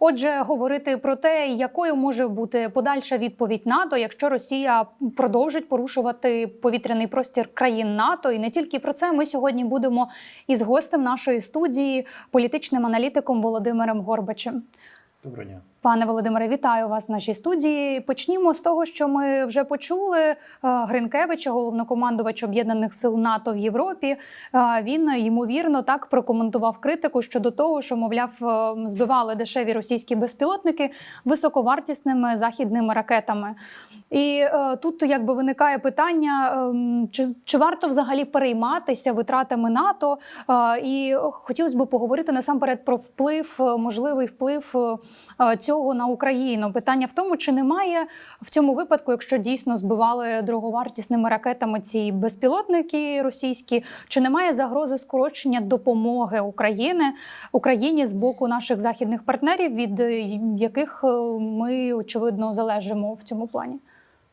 Отже, говорити про те, якою може бути подальша відповідь НАТО, якщо Росія продовжить порушувати повітряний простір країн НАТО, і не тільки про це ми сьогодні будемо із гостем нашої студії, політичним аналітиком Володимиром Горбачем. Доброго дня. Пане Володимире, вітаю вас в нашій студії. Почнімо з того, що ми вже почули Е, Гринкевича, головнокомандувач об'єднаних сил НАТО в Європі. Е, Він ймовірно так прокоментував критику щодо того, що мовляв е, збивали дешеві російські безпілотники високовартісними західними ракетами. І тут якби виникає питання, ем, чи, чи варто взагалі перейматися витратами НАТО? І хотілося б поговорити насамперед про вплив, можливий вплив е, цього на Україну. Питання в тому, чи немає в цьому випадку, якщо дійсно збивали дороговартісними ракетами ці безпілотники російські, чи немає загрози скорочення допомоги України Україні з боку наших західних партнерів, від е, яких е, ми очевидно залежимо в цьому плані?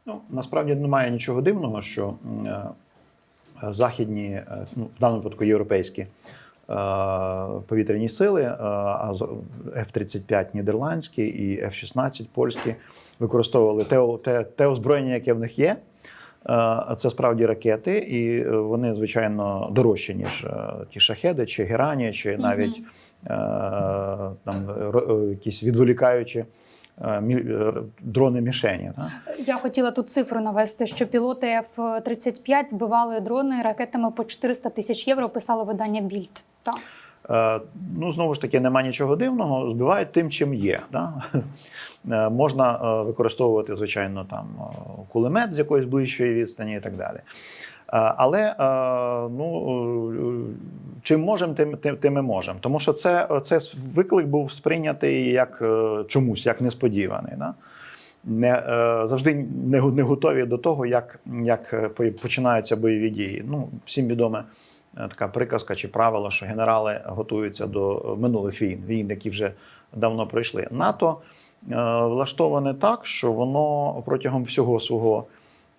Ну насправді немає нічого дивного, що е, західні, ну в даному випадку європейські повітряні сили, е, а з- F-35 нідерландські і F-16 польські використовували те, те, те озброєння, яке в них є. Е, Це справді ракети, і е, вони звичайно дорожчі ніж е, ті шахеди, чи герані, чи навіть е, там е, якісь відволікаючі е, е, дрони мішені. Так? Я хотіла тут цифру навести, що пілоти F-35 збивали дрони ракетами по 400 тисяч євро. Писало видання Більд. Так. Е, Ну, знову ж таки, нема нічого дивного, збивають тим, чим є. Да? Е, Можна е, використовувати, звичайно, там кулемет з якоїсь ближчої відстані і так далі. Але ну, чим можемо, тим, тим, тим і можемо. Тому що це, це виклик був сприйнятий як чомусь, як несподіваний. Да? Не, завжди не, не готові до того, як, як починаються бойові дії. Ну, всім відоме така приказка чи правило, що генерали готуються до минулих війн, війн, які вже давно пройшли. НАТО е, влаштоване так, що воно протягом всього свого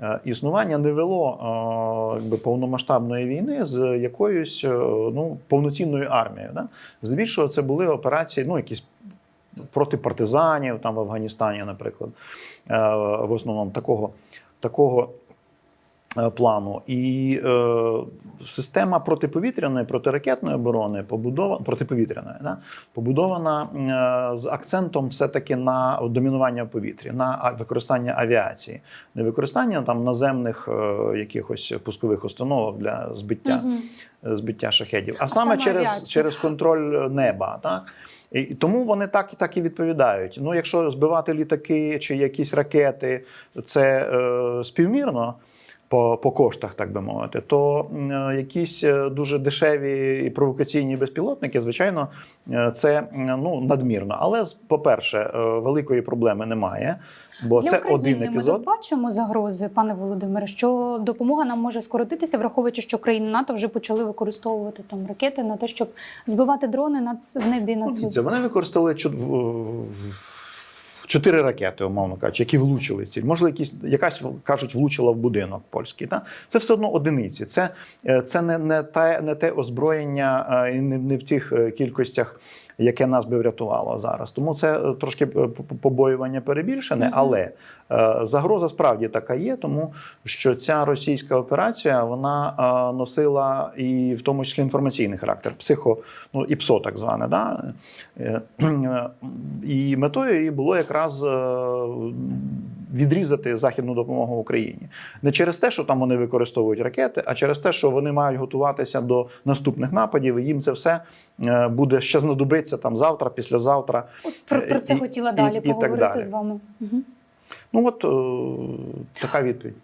е, існування не вело е, якби, повномасштабної війни з якоюсь е, ну, повноцінною армією. Да? Здебільшого це були операції, ну, якісь проти партизанів там в Афганістані, наприклад, е, в основному такого, такого е, плану. І е, система протиповітряної, протиракетної оборони побудована протиповітряної, да, побудована е, з акцентом все-таки на домінування в повітрі, на використання авіації, не використання там наземних е, якихось пускових установок для збиття Мгм. збиття шахедів, а, А саме саме через, авіація. через контроль неба. Так? І і тому вони так і так і відповідають. Ну, якщо збивати літаки чи якісь ракети, це е, співмірно. По, по коштах, так би мовити, то е, якісь е, дуже дешеві і провокаційні безпілотники, звичайно, е, це ну надмірно. Але по-перше, великої проблеми немає, бо Для це України один ми епізод. тут бачимо загрози, пане Володимире, що допомога нам може скоротитися, враховуючи, що країни НАТО вже почали використовувати там ракети на те, щоб збивати дрони над в небі над Ну, вони використали чу- в- в- чотири ракети, умовно кажучи, які влучили в ціль. Може, якісь якась кажуть, влучила в будинок польський. Та? Це все одно одиниці. Це, е, це не, не, те, не те озброєння е, і не, не в тих е, кількостях, яке нас би врятувало зараз. Тому це трошки побоювання перебільшене, але загроза справді така є, тому що ця російська операція вона носила і в тому числі інформаційний характер, психо, ну і ПСО, так зване. Да? І метою її було якраз е, відрізати західну допомогу Україні. Не через те, що там вони використовують ракети, а через те, що вони мають готуватися до наступних нападів, і їм це все е, буде ще знадобиться там завтра, післязавтра. От про, про це і- хотіла і- далі і так поговорити далі. з вами. Угу. Ну от е, така відповідь.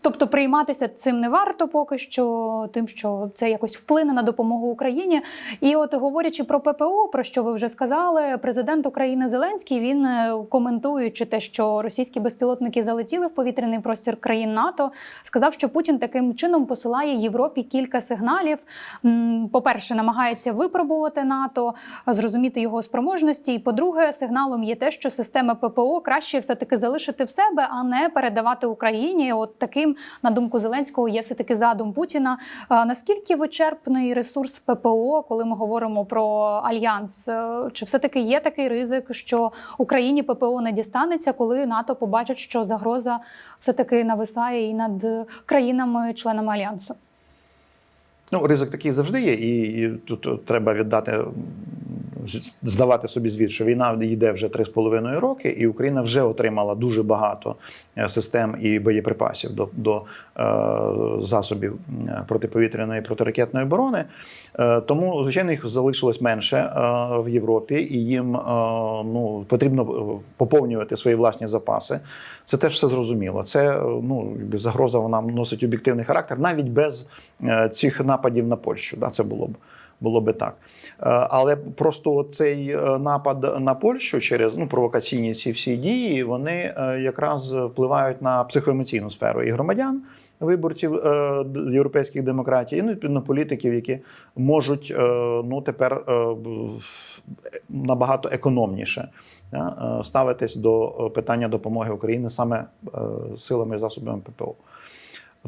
Тобто прийматися цим не варто поки що, тим, що це якось вплине на допомогу Україні. І от говорячи про ППО, про що ви вже сказали, президент України Зеленський він е, коментуючи те, що російські безпілотники залетіли в повітряний простір країн НАТО, сказав, що Путін таким чином посилає Європі кілька сигналів. По-перше, намагається випробувати НАТО, зрозуміти його спроможності. І по-друге, сигналом є те, що системи ППО краще все таки залишити в себе, а не передавати Україні. От такий яким на думку Зеленського є все таки задум Путіна. Наскільки вичерпний ресурс ППО, коли ми говоримо про альянс? Е, Чи все таки є такий ризик, що Україні ППО не дістанеться, коли НАТО побачить, що загроза все таки нависає і над країнами-членами альянсу? Ну, ризик такий завжди є, і, і тут треба віддати, здавати собі звіт, що війна йде вже 3,5 роки, і Україна вже отримала дуже багато е, систем і боєприпасів до, до е, засобів протиповітряної і протиракетної оборони. Е, тому, звичайно, їх залишилось менше е, в Європі, і їм е, ну, потрібно е, поповнювати свої власні запаси. Це теж все зрозуміло. Це е, ну, загроза вона носить об'єктивний характер, навіть без е, цих нападів на Польщу. Да, це було б. Було би так, Е, але просто цей е, напад на Польщу через ну провокаційні ці всі дії, вони е, якраз впливають на психоемоційну сферу і громадян, виборців європейських демократій, ну, і на політиків, які можуть ну тепер набагато економніше ставитись до питання допомоги Україні саме силами і засобами ППО.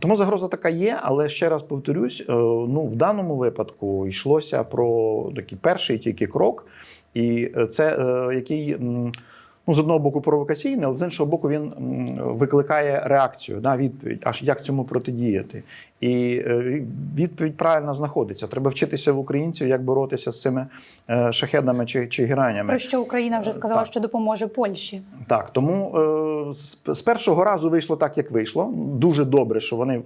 Тому загроза така є, але ще раз повторюсь: е, ну в даному випадку йшлося про такий перший тільки крок, і е, це е, який. Ну, з одного боку провокаційний, але з іншого боку, він викликає реакцію, да, відповідь, аж як цьому протидіяти. І е, відповідь правильно знаходиться. Треба вчитися в українців, як боротися з цими е, шахедами чи, чи гранями. Про що Україна вже сказала, Так. що допоможе Польщі. Так, тому е, з, першого разу вийшло так, як вийшло. Дуже добре, що вони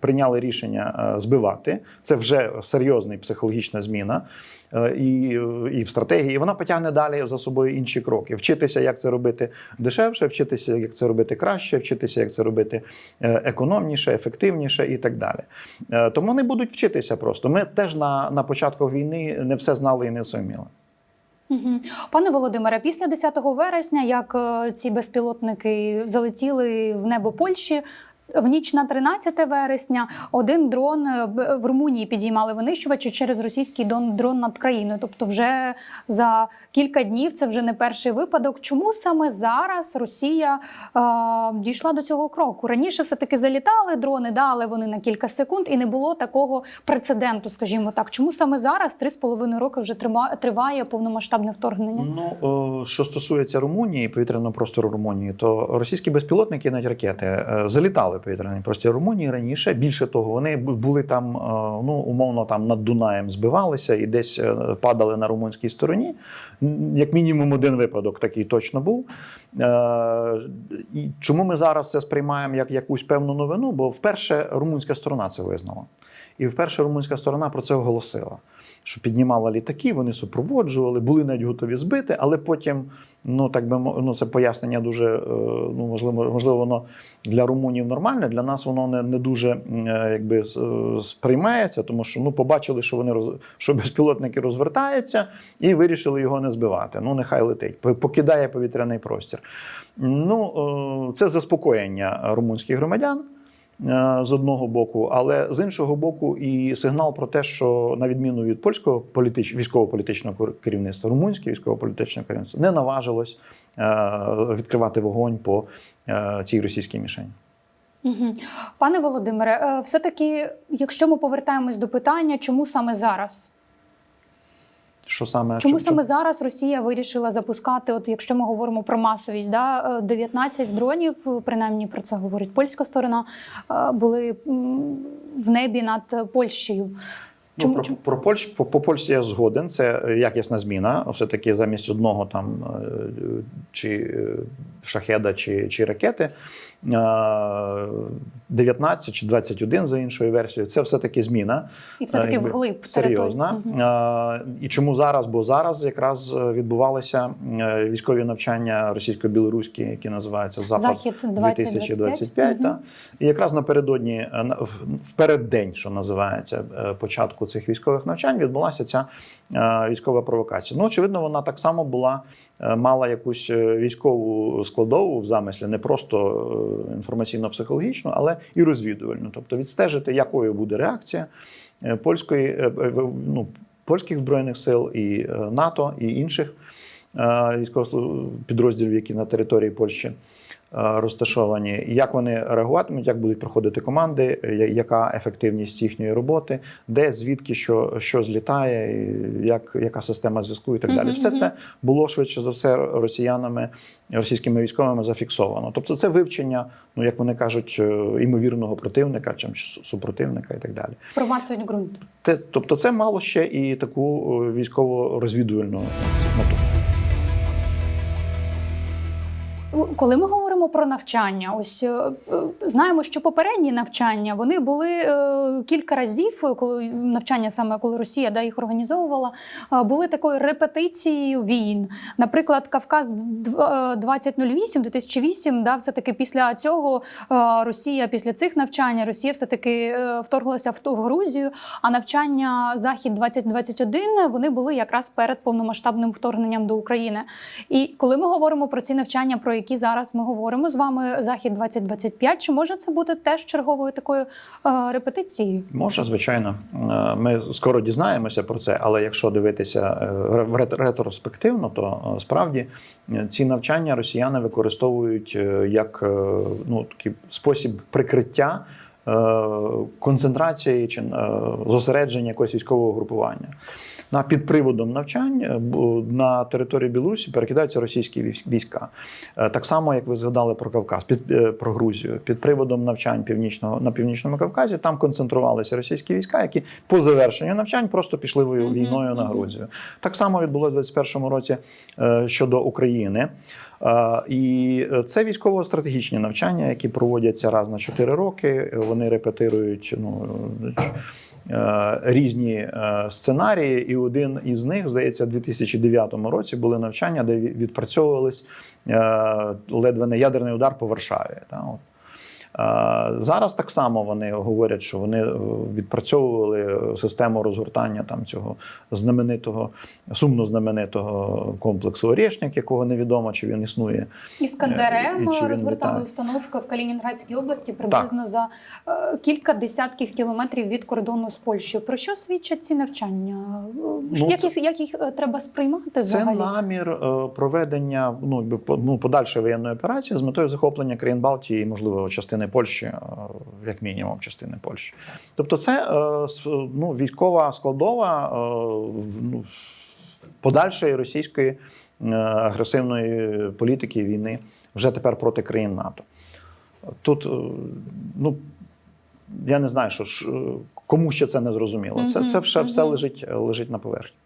прийняли рішення е, збивати. Це вже серйозна психологічна зміна е, і, і в стратегії. І вона потягне далі за собою інші кроки. Вчитися, як це робити дешевше, вчитися, як це робити краще, вчитися, як це робити е, економніше, ефективніше і так далі. Е, Тому вони будуть вчитися просто. Ми теж на, на початку війни не все знали і не все. Пане Володимире, після 10 вересня, як е, ці безпілотники залетіли в небо Польщі. В ніч на 13 вересня один дрон е, в Румунії підіймали винищувачі через російський дрон над країною. Тобто, вже за кілька днів це вже не перший випадок. Чому саме зараз Росія е, дійшла до цього кроку? Раніше все таки залітали дрони, да, але вони на кілька секунд, і не було такого прецеденту, скажімо так. Чому саме зараз, три з половиною роки, вже триває повномасштабне вторгнення? Ну о, що стосується Румунії, повітряного простору Румунії, то російські безпілотники, навіть ракети, е, залітали в повітряний простір Румунії раніше. Більше того, вони були там, е, ну умовно, там над Дунаєм збивалися і десь е, падали на румунській стороні. Як мінімум, один випадок такий точно був. Е, І чому ми зараз це сприймаємо як якусь певну новину? Бо вперше румунська сторона це визнала. І вперше румунська сторона про це оголосила, що піднімала літаки, вони супроводжували, були навіть готові збити, але потім, ну так би ну, це пояснення дуже е, ну можливо, можливо, воно для румунів нормальне. Для нас воно не, не дуже е, якби е, сприймається, тому що ну побачили, що вони роз, що безпілотники розвертаються, і вирішили його не збивати. Ну нехай летить, покидає повітряний простір. Ну це заспокоєння румунських громадян з одного боку, але з іншого боку, і сигнал про те, що на відміну від польського політич... військово-політичного керівництва, румунське військово-політичне керівництво не наважилось е, відкривати вогонь по е, цій російській мішені. Пане Володимире, е, все-таки, якщо ми повертаємось до питання, чому саме зараз? Що саме Чому що- саме зараз Росія вирішила запускати? От якщо ми говоримо про масовість, да, е, 19 дронів, е, принаймні про це говорить польська сторона, е, були в небі над Польщею. Ну, Чому, про, про Польщ, по, по Польщі я згоден. Це е, якісна зміна. Все таки замість одного там е, чи е, шахеда, чи, чи ракети. е, 19 чи 21 за іншою версією. Це все таки зміна. І все-таки Е, вглиб серйозна. Е, І чому зараз? Бо зараз якраз е, відбувалися е, військові навчання російсько-білоруські, які називаються Захід 2025. 2025. та. І якраз напередодні, е, на- в- переддень, що називається, е, цих військових навчань, відбулася ця е, військова провокація. Ну, очевидно, вона так само була, е, мала якусь е, військову складову в замислі, не просто інформаційно-психологічну, але і розвідувальну. Тобто відстежити, якою буде реакція польської, ну, польських збройних сил і НАТО і інших військових підрозділів, які на території Польщі розташовані, як вони реагуватимуть, як будуть проходити команди, яка ефективність їхньої роботи, де, звідки, що, що злітає, як, яка система зв'язку і так далі. Все це було швидше за все росіянами, російськими військовими зафіксовано. Тобто, це вивчення, ну як вони кажуть, е, імовірного противника чи супротивника і так далі. Промацують ґрунт. Те, тобто, це мало ще і таку е, військово-розвідувальну мету. Коли ми говоримо про навчання, ось е, е, знаємо, що попередні навчання вони були е, кілька разів, коли навчання саме коли Росія да, їх організовувала, були такою репетицією війн. Наприклад, Кавказ дв- е, 2008, 2008, да, все таки після цього Росія після цих навчань Росія все таки вторглася в Грузію. А навчання Захід 2021 вони були якраз перед повномасштабним вторгненням до України. І коли ми говоримо про ці навчання, про які зараз ми говоримо з вами, захід 2025, чи може це бути теж черговою такою е, репетицією? Може, звичайно, Е, ми скоро дізнаємося про це, але якщо дивитися е, ретроспективно, то справді ці навчання росіяни використовують як ну, такий спосіб прикриття. Концентрації чи зосередження якогось військового групування на під приводом навчань е, на території Білорусі перекидаються російські військ- війська. Е, Так само, як ви згадали про Кавказ, під е, про Грузію, під приводом навчань північного на північному Кавказі, там концентрувалися російські війська, які по завершенню навчань просто пішли війною на. Грузію. Так само відбулося в 2021 році щодо України. І це військово-стратегічні навчання, які проводяться раз на 4 роки. Вони репетирують ну, різні е, сценарії, і один із них, здається, у 2009 році були навчання, де відпрацьовувались е, ледве не ядерний удар по Варшаві. Та, от. Е, Зараз так само вони говорять, що вони е, відпрацьовували систему розгортання там цього знаменитого, сумно знаменитого комплексу Орєшник, якого невідомо, чи він існує. Іскандерем Е, розгортали літає? установки в Калінінградській області приблизно за е, кілька десятків кілометрів від кордону з Польщею. Про що свідчать ці навчання? Ну, як, їх, як їх треба сприймати Це взагалі? намір проведення ну, ну, подальшої воєнної операції з метою захоплення країн Балтії і, можливо, частини Польщі, е, як мінімум, частини Польщі. Тобто, це е, ну, військова складова е, ну, подальшої російської агресивної політики війни вже тепер проти країн НАТО. Тут, ну, я не знаю, що кому ще це не зрозуміло. Це, це все, все лежить, лежить на поверхні.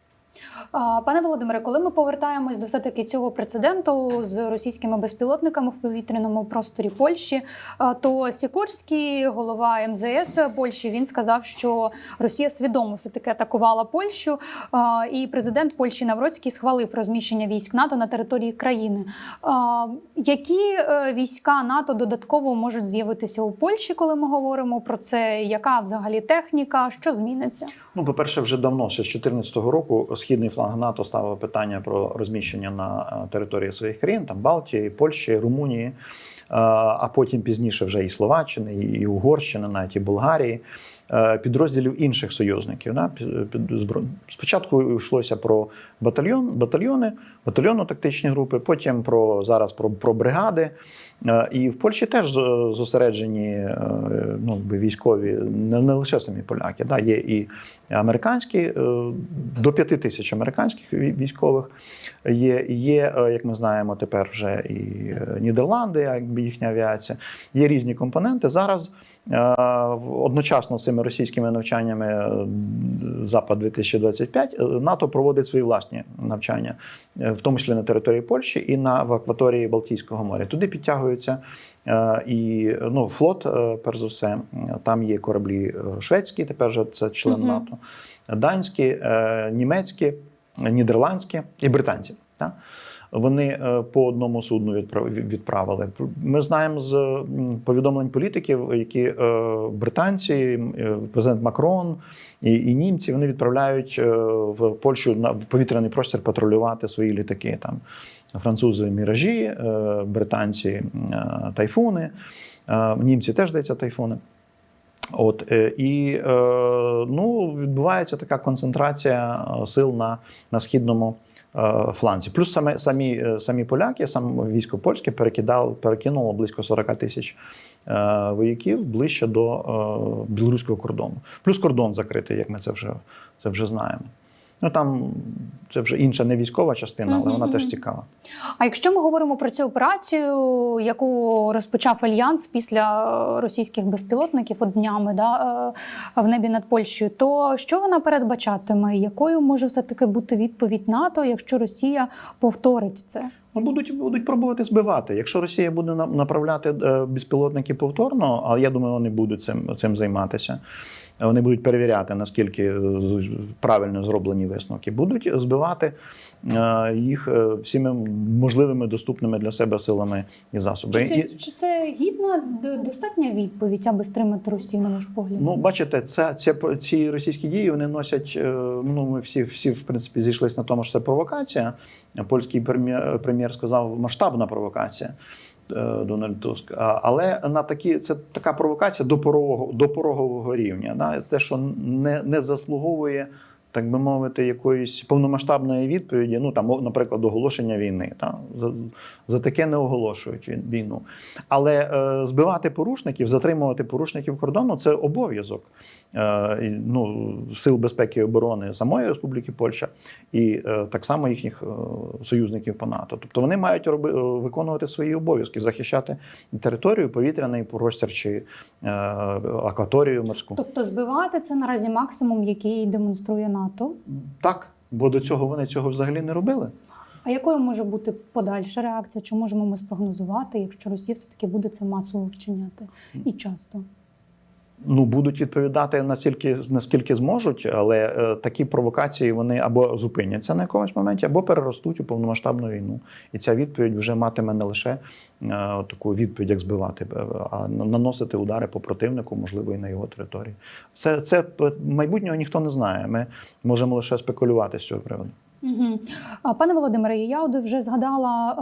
Пане Володимире, коли ми повертаємось до все таки цього прецеденту з російськими безпілотниками в повітряному просторі Польщі, то Сікорський, голова МЗС Польщі, він сказав, що Росія свідомо все таки атакувала Польщу, і президент Польщі Навроцький схвалив розміщення військ НАТО на території країни. Які е, війська НАТО додатково можуть з'явитися у Польщі, коли ми говоримо про це? Яка взагалі техніка? Що зміниться? Ну, по-перше, вже давно, ще з 2014 року, східний фланг НАТО ставив питання про розміщення на е, території своїх країн, там Балтії, Польщі, Румунії, е, а потім пізніше вже і Словаччини, і Угорщини, навіть і Болгарії. Е, Підрозділів інших союзників. Спочатку йшлося про батальйон, батальйони, батальйонно-тактичні групи, потім про зараз про, про бригади. Е, І в Польщі теж зосереджені е, ну, військові, не, лише самі поляки. Да? Є і американські, до п'яти тисяч американських військових. Є, є, як ми знаємо, тепер вже і Нідерланди, їхня авіація. Є різні компоненти. Зараз одночасно з цими російськими навчаннями е, Запад 2025 е, НАТО проводить свої власні навчання, е, в тому числі на території Польщі і на в акваторії Балтійського моря. Туди підтягуються і ну, флот, перш за все. Там є кораблі шведські, тепер вже це член Мгм. НАТО, данські, німецькі, нідерландські і британці. Так? Вони е, по одному судну відправ- відправили. Ми знаємо з повідомлень політиків, які е, британці, е, президент Макрон і, і німці вони відправляють в Польщу на в повітряний простір патрулювати свої літаки. Там французи міражі, британці тайфуни, німці теж здається тайфуни. От і ну, відбувається така концентрація сил на, на східному фланзі. Плюс саме, самі, е, самі поляки, саме військо польське перекидало, перекинуло близько 40 тисяч е, вояків ближче до е, білоруського кордону. Плюс кордон закритий, як ми це вже, це вже знаємо. Ну там це вже інша не військова частина, але вона теж цікава. А якщо ми говоримо про цю операцію, яку розпочав альянс після російських безпілотників от днями да, е, в небі над Польщею, то що вона передбачатиме? Якою може все таки бути відповідь НАТО, якщо Росія повторить це? Ну, будуть, будуть пробувати збивати. Якщо Росія буде на- направляти е, безпілотники повторно, але я думаю, вони будуть цим, цим займатися. Вони будуть перевіряти, наскільки е, правильно зроблені висновки. Будуть збивати е, їх е, всіми можливими доступними для себе силами і засобами. Чи це, чи це гідна достатня відповідь, аби стримати Росію, на ваш погляд? Ну, бачите, це, це ці російські дії вони носять. Ну, ми всі, всі в принципі зійшлися на тому, що це провокація. Польський прем'єр, прем'єр сказав масштабна провокація. Е, Дональд Туск. Але на такі це така провокація до порогового, до порогового рівня. Да? Те, що не, не заслуговує, так би мовити, якоїсь повномасштабної відповіді. Ну там, наприклад, оголошення війни. Та? За, за таке не оголошують війну. Але е, збивати порушників, затримувати порушників кордону це обов'язок е, ну, сил безпеки і оборони самої Республіки Польща і е, так само їхніх е, союзників по НАТО. Тобто вони мають роби, е, виконувати свої обов'язки, захищати територію, повітряний простір чи е, акваторію морську. Тобто збивати це наразі максимум, який демонструє НАТО. Так, бо до цього вони цього взагалі не робили. А якою може бути подальша реакція? Чи можемо ми спрогнозувати, якщо Росія все таки буде це масово вчиняти і часто? Ну, будуть відповідати настільки, наскільки зможуть, але е, такі провокації вони або зупиняться на якомусь моменті, або переростуть у повномасштабну війну. І ця відповідь вже матиме не лише е, таку відповідь, як збивати, а на- наносити удари по противнику, можливо, і на його території. Це, це майбутнього ніхто не знає. Ми можемо лише спекулювати з цього приводу. Угу. Пане Володимире, я от вже згадала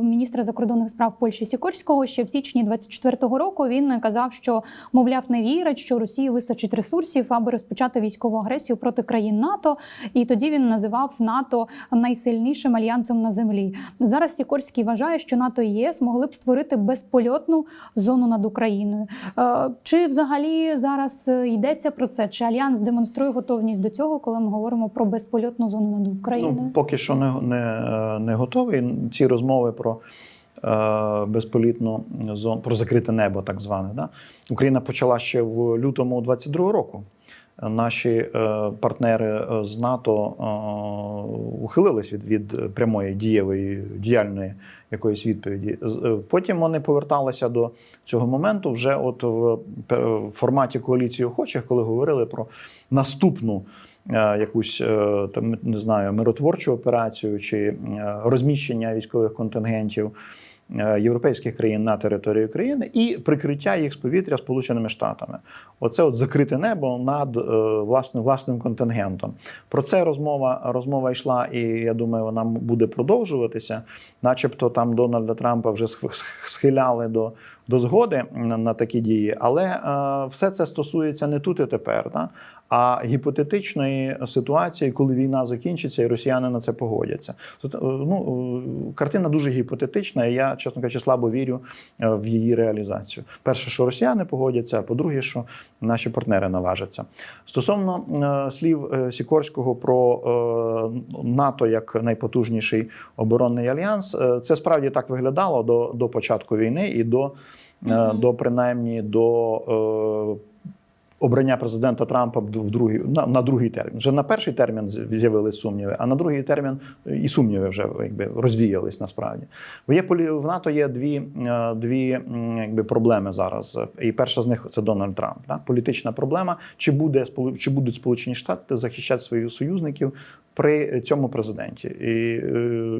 е, міністра закордонних справ Польщі Сікорського. Ще в січні 24-го року він казав, що мовляв не вірить, що Росії вистачить ресурсів, аби розпочати військову агресію проти країн НАТО. І тоді він називав НАТО найсильнішим альянсом на землі. Зараз Сікорський вважає, що НАТО і ЄС могли б створити безпольотну зону над Україною. Е, Чи взагалі зараз йдеться про це? Чи альянс демонструє готовність до цього, коли ми говоримо про безпольотну зону над Україною? Ну, поки що не, не, не готовий. Ці розмови про е, безполітну зону, про закрите небо, так зване. Да? Україна почала ще в лютому 22-го року. Наші е, партнери е, з НАТО е, ухилились від, від прямої дієвої діяльної якоїсь відповіді. Е, Потім вони поверталися до цього моменту вже от в форматі коаліції охочих, коли говорили про наступну е, якусь е, там не знаю миротворчу операцію чи розміщення військових контингентів європейських країн на території України і прикриття їх з повітря Сполученими Штатами. Оце от закрите небо над е, власним власним контингентом. Про це розмова розмова йшла, і я думаю, вона буде продовжуватися. Начебто там Дональда Трампа вже сх- схиляли до, до згоди на, на такі дії, але е, все це стосується не тут і тепер, да? А гіпотетичної ситуації, коли війна закінчиться і росіяни на це погодяться. Е, ну, е, картина дуже гіпотетична, і я, чесно кажучи, слабо вірю е, в її реалізацію. Перше, що росіяни погодяться, а по-друге, що наші партнери наважаться. Стосовно слів Сікорського про НАТО як найпотужніший оборонний альянс, це справді так виглядало до, до початку війни і до, е, Мгм. до принаймні до. Е, Обрання президента Трампа в другий на, на другий термін. Вже на перший термін з- з'явились сумніви, а на другий термін і сумніви вже якби розвіялись насправді. Бо є в НАТО є дві, е, дві якби проблеми зараз. І перша з них це Дональд Трамп. Да? Політична проблема. Чи буде чи будуть Сполучені Штати захищати своїх союзників при цьому президенті? І е,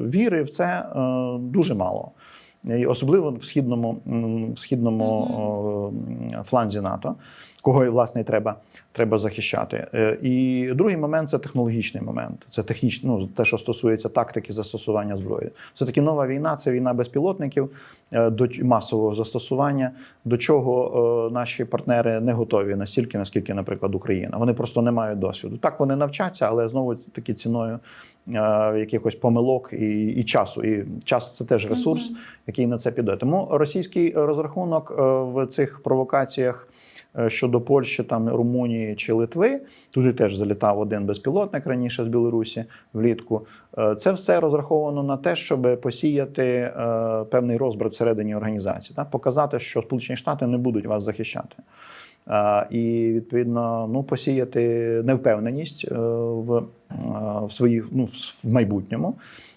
віри в це е, дуже мало. І особливо в східному, в східному о, м, фланзі НАТО. кого і власне треба, треба захищати. Е, І другий момент це технологічний момент. Це технічний, ну, те, що стосується тактики застосування зброї. Все таки нова війна це війна безпілотників е, до масового застосування, до чого наші партнери не готові настільки, наскільки, наприклад, Україна. Вони просто не мають досвіду. Так вони навчаться, але знову таки ціною якихось помилок і, і часу. І час це теж ресурс, який на це піде. Тому російський розрахунок е, в цих провокаціях е, щодо Польщі, там Румунії чи Литви, туди теж залітав один безпілотник раніше з Білорусі влітку. Е, Це все розраховано на те, щоб посіяти певний розбрат всередині організації, так? показати, що Сполучені Штати не будуть вас захищати. І відповідно ну, посіяти невпевненість е, в, е, в своїх ну, в майбутньому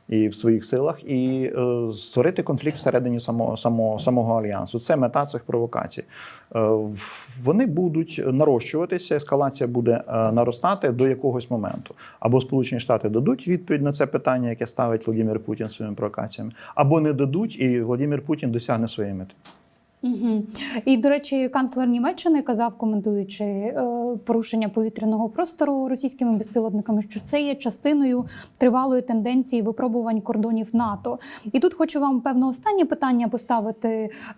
і в своїх силах, і е, створити конфлікт всередині самого, самого, самого альянсу. Це мета цих провокацій. Вони будуть нарощуватися, ескалація буде наростати до якогось моменту. Або Сполучені Штати дадуть відповідь на це питання, яке ставить Владимир Путін своїми провокаціями, або не дадуть, і Владимир Путін досягне своєї мети. Угу. І до речі, канцлер Німеччини казав, коментуючи е, порушення повітряного простору російськими безпілотниками, що це є частиною тривалої тенденції випробувань кордонів НАТО. І тут хочу вам певно останнє питання поставити.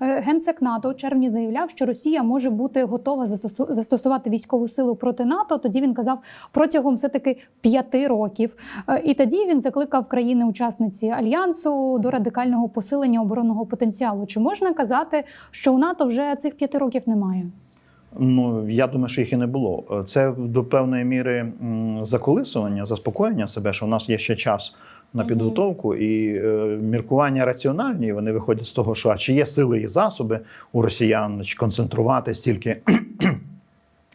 Е, Генсек НАТО у червні заявляв, що Росія може бути готова застосу- застосувати військову силу проти НАТО. Тоді він казав протягом все таки п'яти років. Е, І тоді він закликав країни-учасниці альянсу до радикального посилення оборонного потенціалу. Чи можна казати, що у НАТО вже цих п'яти років немає? Ну я думаю, що їх і не було. Це до певної міри заколисування, заспокоєння себе, що у нас є ще час на підготовку, і е, міркування раціональні. Вони виходять з того, що а чи є сили і засоби у росіян, чи концентрувати стільки.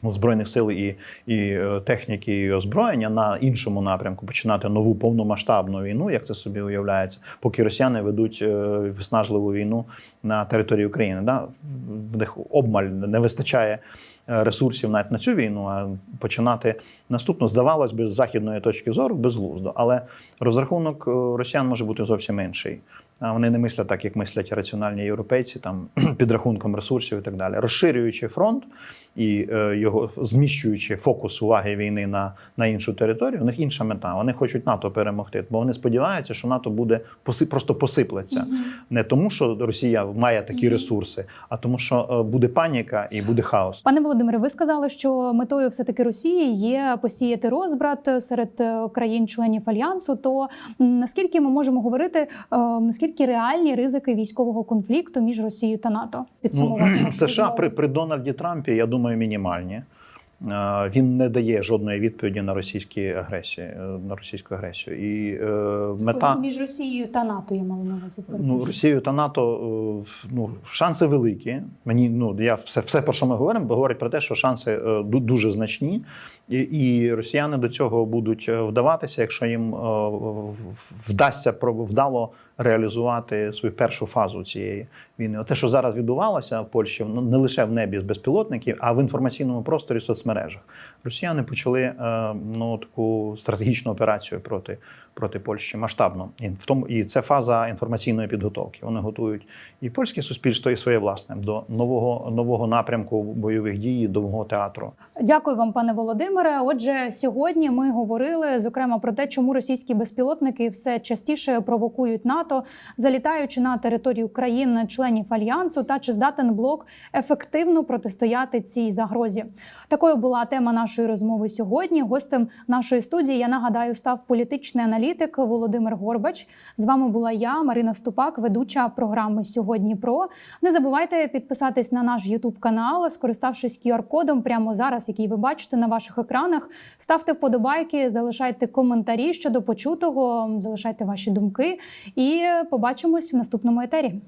Збройних сил і, і е, техніки і озброєння на іншому напрямку починати нову повномасштабну війну, як це собі уявляється, поки росіяни ведуть е, виснажливу війну на території України. Да? В них обмаль не вистачає е, ресурсів навіть на цю війну, а починати наступну, здавалось би, з західної точки зору безглуздо. Але розрахунок росіян може бути зовсім інший. А Вони не мислять так, як мислять раціональні європейці, там підрахунком ресурсів і так далі. Розширюючи фронт і е, його зміщуючи фокус уваги війни на, на іншу територію, у них інша мета. Вони хочуть НАТО перемогти, бо вони сподіваються, що НАТО буде поси, просто посиплеться. Не тому, що Росія має такі Мгм. ресурси, а тому, що е, буде паніка і буде хаос. Пане Володимире, ви сказали, що метою все таки Росії є посіяти розбрат серед е, країн-членів альянсу. То наскільки ми можемо говорити, е, наскільки реальні ризики військового конфлікту між Росією та НАТО? Підсумувати Ну, США при, при Дональді Трампі, я думаю, мінімальні. Е, Він не дає жодної відповіді на російські агресії, е, на російську агресію. І е, мета між Росією та НАТО я мала на увазі. ну. Росією та НАТО е, ну, шанси великі. Мені ну я все, все про що ми говоримо, говорить про те, що шанси дуже значні, і, і росіяни до цього будуть вдаватися, якщо їм вдасться про- вдало реалізувати свою першу фазу цієї війни. Те, що зараз відбувалося в Польщі, ну, не лише в небі з безпілотників, а в інформаційному просторі соцмережах. Росіяни почали е, ну таку стратегічну операцію проти, проти Польщі масштабно. І в тому і це фаза інформаційної підготовки. Вони готують і польське суспільство, і своє власне до нового нового напрямку бойових дій, нового театру. Дякую вам, пане Володимире. Отже, сьогодні ми говорили зокрема про те, чому російські безпілотники все частіше провокують НАТО, залітаючи на територію країн-членів альянсу, та чи здатен блок ефективно протистояти цій загрозі. Такою була тема нашої розмови сьогодні. Гостем нашої студії я нагадаю став політичний аналітик Володимир Горбач. З вами була я, Марина Ступак, ведуча програми Сьогодні. Про не забувайте підписатись на наш Ютуб канал, скориставшись QR-кодом прямо зараз, який ви бачите на ваших екранах. Ставте вподобайки, залишайте коментарі щодо почутого, залишайте ваші думки і побачимось в наступному етері.